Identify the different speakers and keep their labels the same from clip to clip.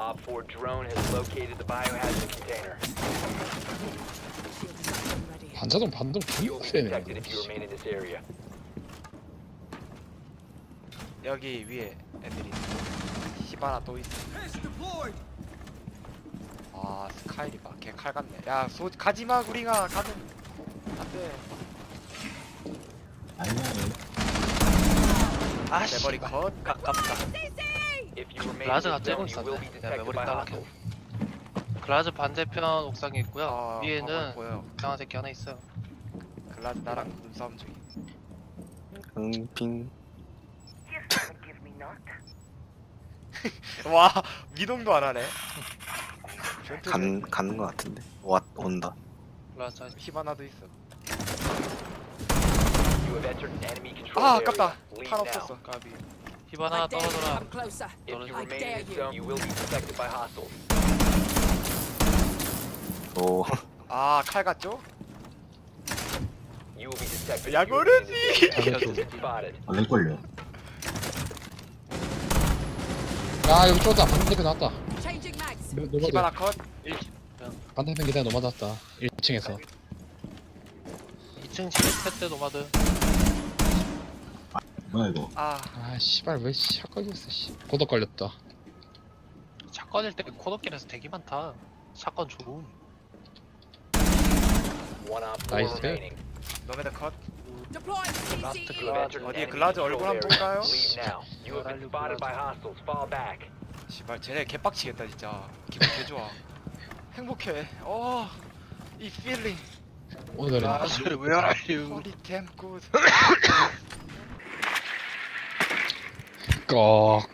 Speaker 1: Op 4 drone has located the biohazard container.
Speaker 2: 반자동 반동
Speaker 1: You will be
Speaker 2: 개쎄네
Speaker 1: detected if you remain in this area.
Speaker 3: 여기 위에 애들이 히바나 또 있어 아 스카이리가 걔 칼 같네 야 소, 가지마 우리가 가든 안돼
Speaker 4: 아니야
Speaker 3: 아 메모리 컷
Speaker 5: 가깝다.
Speaker 1: If you remain in
Speaker 5: 라즈가
Speaker 1: be
Speaker 5: 있었네. 내가 메모리
Speaker 1: hostiles.
Speaker 5: 글라즈 반대편 옥상에 있고요.
Speaker 3: 아,
Speaker 5: 위에는
Speaker 3: 아, 보여
Speaker 5: 이상한 새끼 하나 있어요.
Speaker 3: 글라즈 나랑 눈싸움 중이
Speaker 6: 응빙
Speaker 3: 와 미동도 안 하네.
Speaker 6: 간 가는 거 같은데 와 온다
Speaker 5: 글라즈
Speaker 3: 있어
Speaker 1: an enemy controlled
Speaker 3: 아. 아깝다 탄. 없었어 까비
Speaker 5: 히바나 떨어져라.
Speaker 1: If you
Speaker 5: I
Speaker 1: remain in this zone, you will be detected by hostiles.
Speaker 6: 오
Speaker 3: 아 칼 같죠?
Speaker 1: You will be detected.
Speaker 3: 야,
Speaker 1: if you remain in this
Speaker 5: 그러지.
Speaker 1: area. Spotted.
Speaker 4: 원래 걸려
Speaker 2: 아 여기 쫄다 반대편 나왔다
Speaker 7: Changing mags.
Speaker 2: 노- 노마드
Speaker 3: 히바나 컷
Speaker 2: 반대편 기다려 노마드 왔다 1층에서
Speaker 5: 2층 진입했대 노마드.
Speaker 4: 뭐야 이거
Speaker 3: 아,
Speaker 2: 아 씨발 왜 샷건이었어 씨 고독 걸렸다
Speaker 5: 사건일 때 코너길에서 되게 많다. 사건 좋음.
Speaker 1: One op 4
Speaker 2: Nice hit.
Speaker 1: remaining.
Speaker 3: 노메드 컷
Speaker 7: Deploying
Speaker 1: entered an
Speaker 3: 어디에
Speaker 1: enemy
Speaker 3: 글라즈 얼굴
Speaker 1: controlled
Speaker 3: 한번. 볼까요?
Speaker 1: Leave now. You have been spotted by hostiles. Fall back.
Speaker 3: 씨발 쟤네 개빡치겠다 진짜 기분 개좋아 행복해 어이 필링
Speaker 2: 오늘은
Speaker 3: 아,
Speaker 5: are you?
Speaker 3: holy damn good
Speaker 1: 꺽15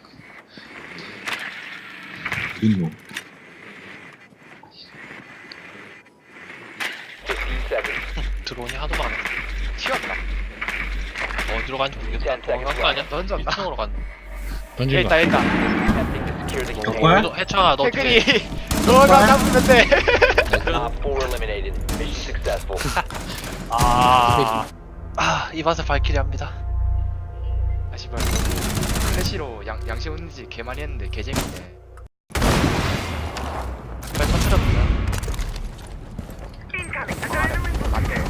Speaker 1: seconds.
Speaker 5: 드론이 하도 많아.
Speaker 3: 튀었다
Speaker 5: 어디로 간지 모르겠다. 도망간
Speaker 1: seconds
Speaker 5: 거 아니야?
Speaker 3: 던졌나?
Speaker 5: 2층으로 갔네.
Speaker 3: 얘
Speaker 2: 던진
Speaker 3: 있다 거얘 있다
Speaker 1: Attempting to secure the
Speaker 4: 뭐야?
Speaker 1: container.
Speaker 5: 너 해창아 너 어떻게?
Speaker 3: 태근이 너가 잡으면 돼
Speaker 1: Op 4 eliminated. Mission successful.
Speaker 3: 아,
Speaker 5: 아, 이 맛에 발키리 합니다.
Speaker 3: 클래시로 양, 양심 없는지 개 많이 했는데 개 재밌네
Speaker 5: 빨리 터트려보자.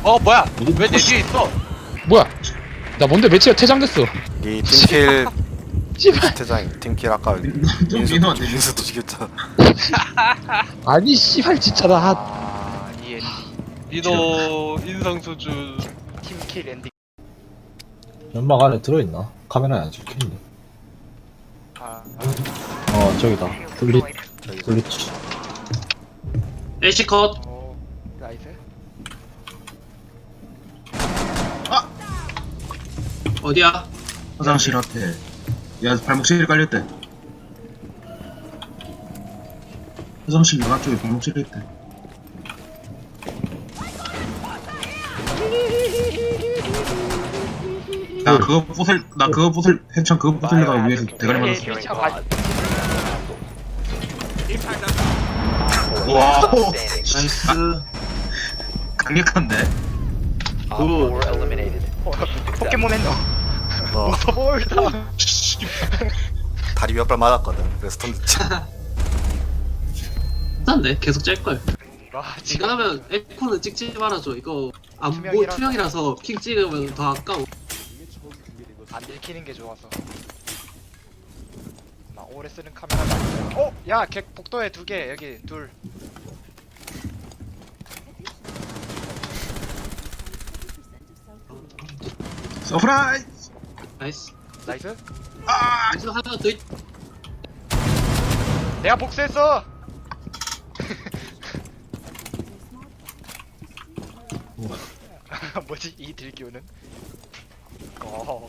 Speaker 5: 어, 뭐야? 왜 내 뒤에 있어?
Speaker 2: 뭐야 나 뭔데 매치가 퇴장됐어
Speaker 6: 이 팀킬
Speaker 2: 씨발
Speaker 6: 대장 팀킬 아까
Speaker 4: 좀
Speaker 6: 민수
Speaker 4: 민호한테
Speaker 6: 민수도 죽였잖아
Speaker 2: 아니 씨발 진짜 나
Speaker 3: 아 이에
Speaker 5: 민호 인성 수준.
Speaker 3: 팀킬 엔딩
Speaker 8: 연막 안에 들어있나? 카메라에 안 찍히는데.
Speaker 3: 아,
Speaker 8: 어, 저기다. 블리,
Speaker 6: 저기
Speaker 8: 블리치.
Speaker 5: 에이시컷.
Speaker 3: 오 나이스
Speaker 5: 어디야?
Speaker 4: 화장실 앞에 야 발목 시일 깔렸대 화장실 나 쪽에 발목 시일 있대 나 그거 부술 나 그거 부술 해창 그거 부술려다가 위에서 대가리 맞았어.
Speaker 1: Securing
Speaker 3: 아, 바-
Speaker 1: hostiles.
Speaker 4: 와.
Speaker 1: Standing.
Speaker 4: 나이스. 강력한데?
Speaker 1: Op 4 eliminated.
Speaker 3: 포켓몬 했노
Speaker 6: 어,
Speaker 3: 무서워울다
Speaker 6: 다리 몇발 맞았거든. 그래서 던졌지.
Speaker 9: 싼데 계속 짤 걸.
Speaker 3: 와
Speaker 9: 지금 하면 에코는 찍지 말아줘. 이거 안보.
Speaker 3: 투명이라서
Speaker 9: 킹 찍으면 더 아까워
Speaker 3: 안 들키는 게 좋아서 나 오래 쓰는 카메라가 아니야 어? 야! 객 복도에 두 개 여기 둘
Speaker 4: 서프라이즈
Speaker 9: 나이스
Speaker 3: 나이스
Speaker 9: 여기서 하나 더 있...
Speaker 3: 내가 복수했어! 뭐지 이 들기우는? 어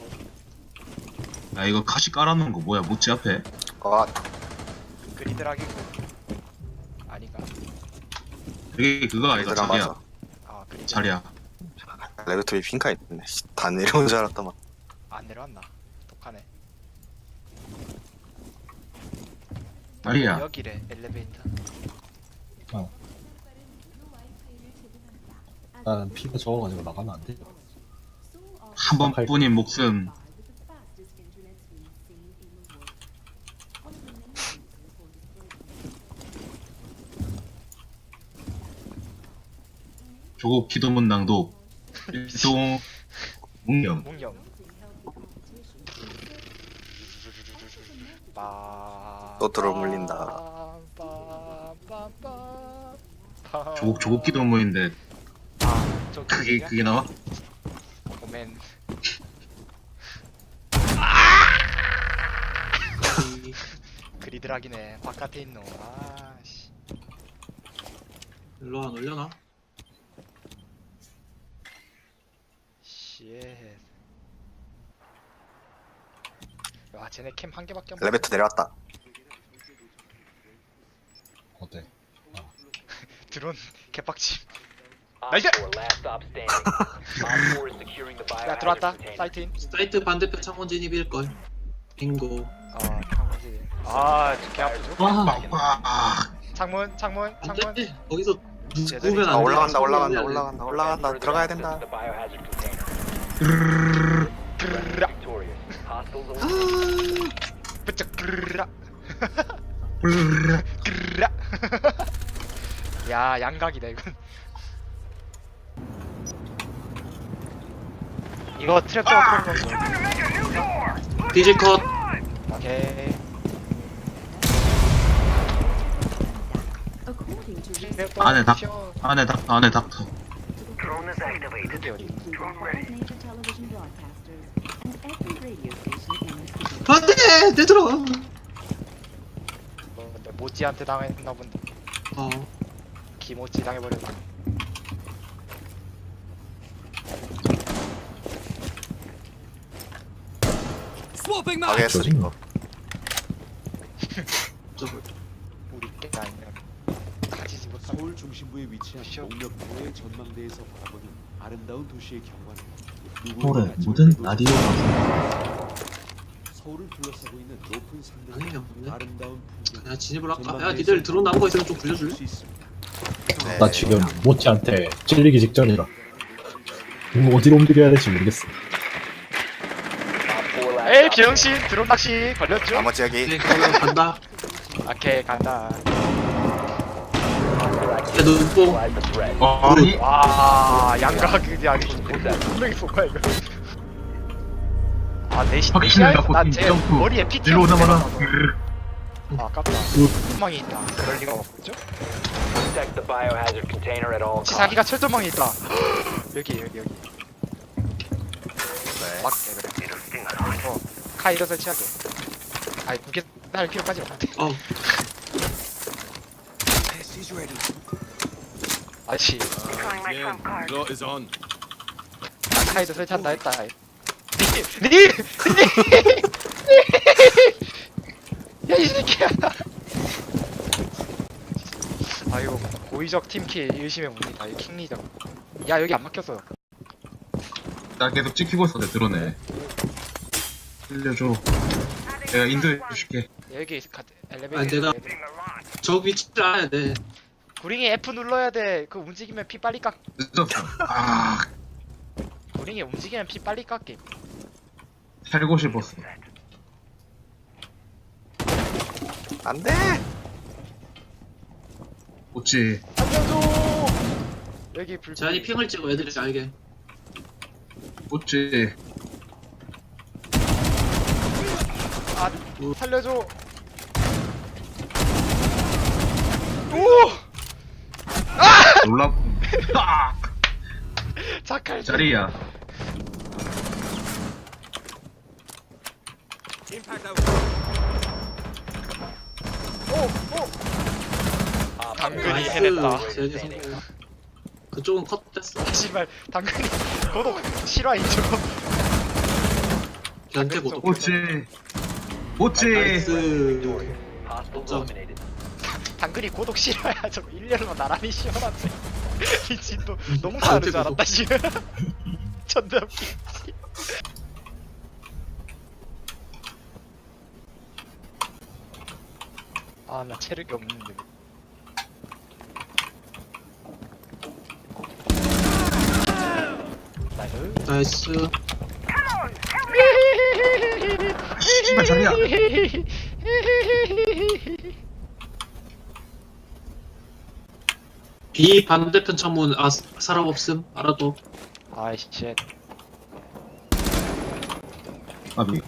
Speaker 4: 야 이거 가시 깔아놓은 거 뭐야? 모찌 앞에?
Speaker 6: 아.
Speaker 3: 그리드락이고 아닌가?
Speaker 4: 여기 그거 아이가
Speaker 6: 얘들아
Speaker 4: 자리야.
Speaker 6: 맞아.
Speaker 3: 아 그리드
Speaker 4: 자리야.
Speaker 6: 레베토리 핑카 있네. 씨, 다 내려온 줄 알았더만.
Speaker 3: 안 내려왔나? 독하네.
Speaker 4: 자리야.
Speaker 3: 여기래 엘리베이터.
Speaker 8: 나는 피가 적어가지고 나가면 안 돼.
Speaker 4: 한 번뿐인 목숨 조국 기도문 낭독 일동 묵념
Speaker 6: 또 들어 물린다.
Speaker 4: 조국 조국 기도문인데
Speaker 3: 아 저
Speaker 4: 그게 그게 나와?
Speaker 3: 오멘.
Speaker 9: 이-
Speaker 3: 그리드락이네 바깥에 있노. 아씨.
Speaker 9: 일로 안 올려 놔
Speaker 3: 쉣. 와 쟤네 캠 한 개밖에 없네
Speaker 6: 엘리베이터 내려왔다.
Speaker 8: 어때?
Speaker 3: 드론 개빡침 나이스!
Speaker 1: 4 last stop standing. Op 4 is securing the
Speaker 3: 야 들어왔다. 사이트인
Speaker 9: 사이트 반대편 창문 진입일걸 빙고
Speaker 3: 어 창문지 아 개 아프죠
Speaker 9: 와
Speaker 4: 아,
Speaker 3: 창문 창문 창문
Speaker 9: 안돼 거기서
Speaker 3: 쟤들이-
Speaker 9: 누우면
Speaker 6: 아
Speaker 9: 안 돼
Speaker 6: 올라간다 올라간다 올라간다 올라간다
Speaker 1: Further
Speaker 6: 들어가야 된다.
Speaker 3: 아야 양각이다 이건 이거 트랩도 거
Speaker 9: 디지 컷
Speaker 3: 오케이
Speaker 10: According to
Speaker 3: 트랩도
Speaker 4: 안에 닭
Speaker 3: 튀어.
Speaker 4: 안에 닭 안에 닥터
Speaker 3: 그게 어디
Speaker 10: five major television broadcasters and every radio station in the city.
Speaker 9: 안돼 내 들어
Speaker 3: 뭐, 근데 모찌한테 당했나 본데
Speaker 9: 어
Speaker 3: 기모찌 당해버렸나
Speaker 6: 가게
Speaker 8: 조진가?
Speaker 9: 저거
Speaker 3: 우리 게 아니면 가지지 못한
Speaker 11: 서울 중심부에 위치한. 동력로의 전망대에서 바라보는 아름다운 도시의 경관은
Speaker 8: 서울의 모든 라디오 방송
Speaker 11: 서울을 둘러싸고 있는 높은 산들
Speaker 9: 아니 없네
Speaker 11: 아름다운 풍경
Speaker 9: 그냥 진입을 할까? 야 니들 드론 남은 거 있으면 좀 굴려줄래?
Speaker 11: 수 있습니다.
Speaker 6: 네.
Speaker 8: 나 지금 모찌한테 찔리기 직전이라 이거 어디로 옮겨야 될지 모르겠어
Speaker 1: Op 4 last
Speaker 3: 에이 비영신 드론 낚시 걸렸죠?
Speaker 6: 나머지 여기
Speaker 9: 네 그러면 간다
Speaker 3: 오케이 간다
Speaker 9: 야
Speaker 1: the threat.
Speaker 4: 어, 아니.
Speaker 3: 와 양각이 아니고 분명히 본 거야 이거. 아 내시
Speaker 4: 확실히
Speaker 3: 내시야
Speaker 4: 갖고
Speaker 3: 나제
Speaker 4: 점프.
Speaker 3: 머리에 피
Speaker 4: 일로 오자마자.
Speaker 3: 아. 아깝다. 철조망이 있다. 그럴 리가 없죠?
Speaker 1: Protect the biohazard container at all costs.
Speaker 3: 지사기가 철조망이 있다. 여기 여기 여기.
Speaker 6: 네.
Speaker 3: 막게 그래. 어 카이더 설치하게. 아이 무게 할 필요까지 없대
Speaker 9: 어
Speaker 3: 아씨. 카이더 설치한다 했다. 니! 니! 야이 새끼야. 아 이거 고의적 팀킬 일심의 문이다 이 킹리적. 야 여기 안 막혔어.
Speaker 4: 나 계속 찍히고 있어 내 드론에. 살려줘. 내가 인도해 줄게.
Speaker 3: 여기 가, 엘리베이터
Speaker 9: 아니, 내가- 저 위치를 알아야 돼
Speaker 3: 구링이 F 눌러야 돼 그 움직이면 피 빨리 깎
Speaker 4: 늦었어 아.
Speaker 3: 구링이 움직이면 피 빨리 깎게
Speaker 4: 살고 싶었어
Speaker 6: 안 돼.
Speaker 4: 어찌
Speaker 3: 살려줘! 여기 불
Speaker 9: 제한이 핑을 찍어 애들이 알게.
Speaker 4: 어찌
Speaker 3: 아 살려줘. 오
Speaker 4: 놀라 아,
Speaker 3: 자칼
Speaker 4: 자리야.
Speaker 3: 당근이
Speaker 9: 나이스
Speaker 3: 해냈다.
Speaker 9: 제기 성공 그쪽은 컷 됐어.
Speaker 3: 씨발 당근이 고독 실화 인죠.
Speaker 9: 견제 고독.
Speaker 4: 어찌 어찌
Speaker 9: 나이스.
Speaker 1: Hostiles
Speaker 9: 점.
Speaker 1: eliminated.
Speaker 3: 당근이 고독 실화야 저거 1년만 나란히 씌워놨네 미친 또 너무
Speaker 9: 아,
Speaker 3: 사는 줄 알았다 지금. 존나 웃기 아나 체력이 없는데. 나이스.
Speaker 9: 나이스
Speaker 4: 씨발 자리야
Speaker 9: B 반대편 창문 아 사람 없음 알아도
Speaker 3: 아이씨 쉣
Speaker 4: 아비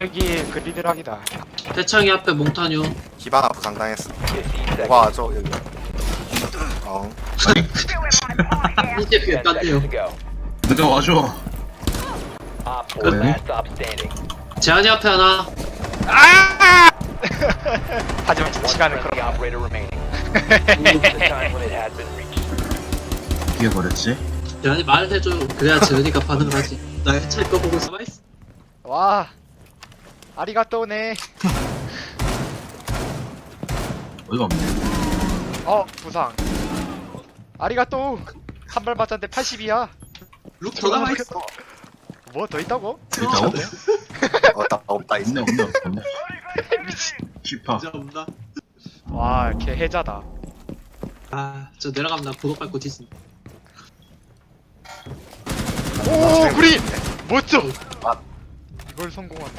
Speaker 3: 여기 그리드락이다
Speaker 9: 대창이 앞에 몽타뉴.
Speaker 1: Fifteen seconds.
Speaker 6: 뭐가 하죠 여기? 어.
Speaker 9: 이제
Speaker 1: Op 4
Speaker 4: 네.
Speaker 1: last stop standing.
Speaker 9: 재한이 앞에 하나
Speaker 3: 하지만
Speaker 1: friendly
Speaker 3: 그럼
Speaker 4: 뒤에 버렸지?
Speaker 9: 재한이 말해줘. 그래야 재현이가 반응을 하지. 나 해찰 거 보고 있어. 있어
Speaker 3: 와. 아리가또네.
Speaker 4: 어이가 없네.
Speaker 3: 어 부상. 아리가또. 한 발 맞았는데 80이야.
Speaker 9: 룩더 남아있어.
Speaker 3: 뭐 더 있다고?
Speaker 4: 있다고? 있네
Speaker 6: 있네.
Speaker 4: 없네 없네.
Speaker 3: 미친.
Speaker 4: 슈퍼
Speaker 9: 진짜 없나
Speaker 3: 와 걔 해자다.
Speaker 9: 아 저 내려가면 나 보고 밟고 뒤진다
Speaker 3: 오 구리 멋져
Speaker 6: 아.
Speaker 3: 이걸 성공한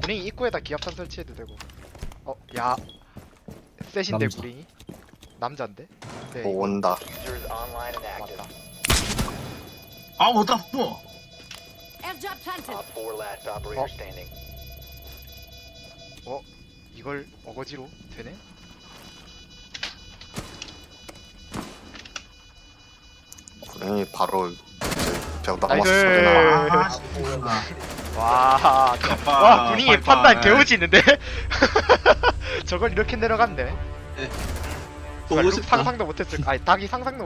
Speaker 3: 구링이 입구에다 기압탄 설치해도 되고. 어 야. 셋인데
Speaker 8: 남자.
Speaker 3: 구링이 남잔데?
Speaker 6: 네오
Speaker 3: 이거.
Speaker 6: 온다.
Speaker 3: 맞다.
Speaker 4: 아 못다 뭐?
Speaker 7: Airdrop planted.
Speaker 1: Op 4 last operator
Speaker 3: Oh.
Speaker 1: standing.
Speaker 3: 이걸 어거지로 되네
Speaker 6: 구랭이 바로
Speaker 3: 나이스.
Speaker 6: 소리 나.
Speaker 4: 아,
Speaker 1: Op 4 eliminated.
Speaker 3: 와, 와
Speaker 4: 빠이빠이.
Speaker 3: 판단 개우지는데 저걸 이렇게 내려갔네
Speaker 9: 보고
Speaker 3: 룩
Speaker 9: 싶다
Speaker 3: 상상도 못했을 아니 닭이 상상도